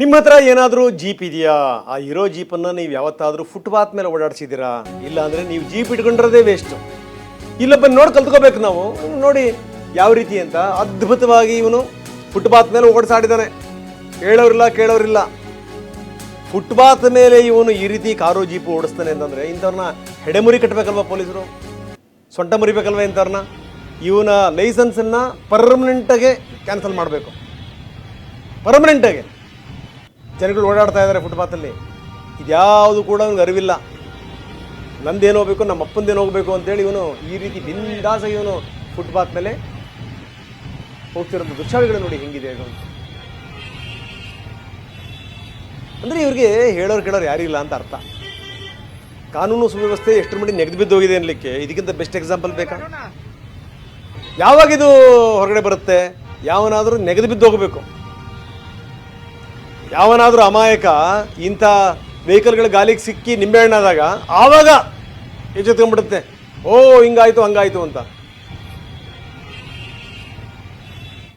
ನಿಮ್ಮ ಹತ್ರ ಏನಾದರೂ ಜೀಪ್ ಇದೆಯಾ? ಆ ಇರೋ ಜೀಪನ್ನು ನೀವು ಯಾವತ್ತಾದರೂ ಫುಟ್ಪಾತ್ ಮೇಲೆ ಓಡಾಡಿಸಿದ್ದೀರಾ? ಇಲ್ಲ ಅಂದರೆ ನೀವು ಜೀಪ್ ಇಟ್ಕೊಂಡಿರೋದೇ ವೇಸ್ಟು ಇಲ್ಲೊಬ್ಬ ನೋಡಿ ಕಲ್ತ್ಕೋಬೇಕು ನಾವು. ನೋಡಿ ಯಾವ ರೀತಿ ಅಂತ ಅದ್ಭುತವಾಗಿ ಇವನು ಫುಟ್ಪಾತ್ ಮೇಲೆ ಓಡಿಸಾಡಿದ್ದಾನೆ ಹೇಳೋರಿಲ್ಲ ಕೇಳೋರಿಲ್ಲ. ಫುಟ್ಪಾತ್ ಮೇಲೆ ಇವನು ಈ ರೀತಿ ಕಾರು, ಜೀಪು ಓಡಿಸ್ತಾನೆ ಅಂತಂದರೆ ಇಂಥವ್ರನ್ನ ಹೆಡೆಮುರಿ ಕಟ್ಟಬೇಕಲ್ವ ಪೊಲೀಸರು? ಸೊಂಟ ಮುರಿಬೇಕಲ್ವ ಇಂಥವ್ರನ್ನ? ಇವನ ಲೈಸೆನ್ಸನ್ನು ಪರ್ಮನೆಂಟಾಗೆ ಕ್ಯಾನ್ಸಲ್ ಮಾಡಬೇಕು. ಪರ್ಮನೆಂಟಾಗೆ ಜನಗಳು ಓಡಾಡ್ತಾ ಇದ್ದಾರೆ ಫುಟ್ಪಾತಲ್ಲಿ ಇದ್ಯಾವುದು ಕೂಡ ಅವ್ನಿಗೆ ಅರಿವಿಲ್ಲ. ನಂದೇನು ಹೋಗ್ಬೇಕು ನಮ್ಮ ಅಪ್ಪಂದೇನು ಹೋಗಬೇಕು ಅಂತೇಳಿ ಇವನು ಈ ರೀತಿ ಬಿಂದಾಸಾಗಿ ಇವನು ಫುಟ್ಪಾತ್ ಮೇಲೆ ಹೋಗ್ತಿರೋದು. ದೃಶ್ಯಾವಳಿಗಳು ನೋಡಿ ಹೆಂಗಿದೆ ಅದು ಅಂದರೆ ಇವ್ರಿಗೆ ಹೇಳೋರು ಕೇಳೋರು ಯಾರಿಲ್ಲ ಅಂತ ಅರ್ಥ. ಕಾನೂನು ಸುವ್ಯವಸ್ಥೆ ಎಷ್ಟು ಮಟ್ಟಿಗೆ ನೆಗೆದು ಬಿದ್ದು ಹೋಗಿದೆ ಅನ್ಲಿಕ್ಕೆ. ಇದಕ್ಕಿಂತ ಬೆಸ್ಟ್ ಎಕ್ಸಾಂಪಲ್ ಬೇಕಾ? ಯಾವಾಗ ಇದು ಹೊರಗಡೆ ಬರುತ್ತೆ? ಯಾವನಾದರೂ ನೆಗೆದು ಬಿದ್ದು ಹೋಗಬೇಕು. ಯಾವನಾದರೂ ಅಮಾಯಕ ಇಂಥ ವೆಹಿಕಲ್ಗಳ ಗಾಲಿಗೆ ಸಿಕ್ಕಿ ನಿಂಬೆಹಣ್ಣಾದಾಗ ಆವಾಗ ಎಚ್ಚೆತ್ಕೊಂಡ್ಬಿಡುತ್ತೆ. ಓ ಹಿಂಗಾಯ್ತು ಹಂಗಾಯ್ತು ಅಂತ.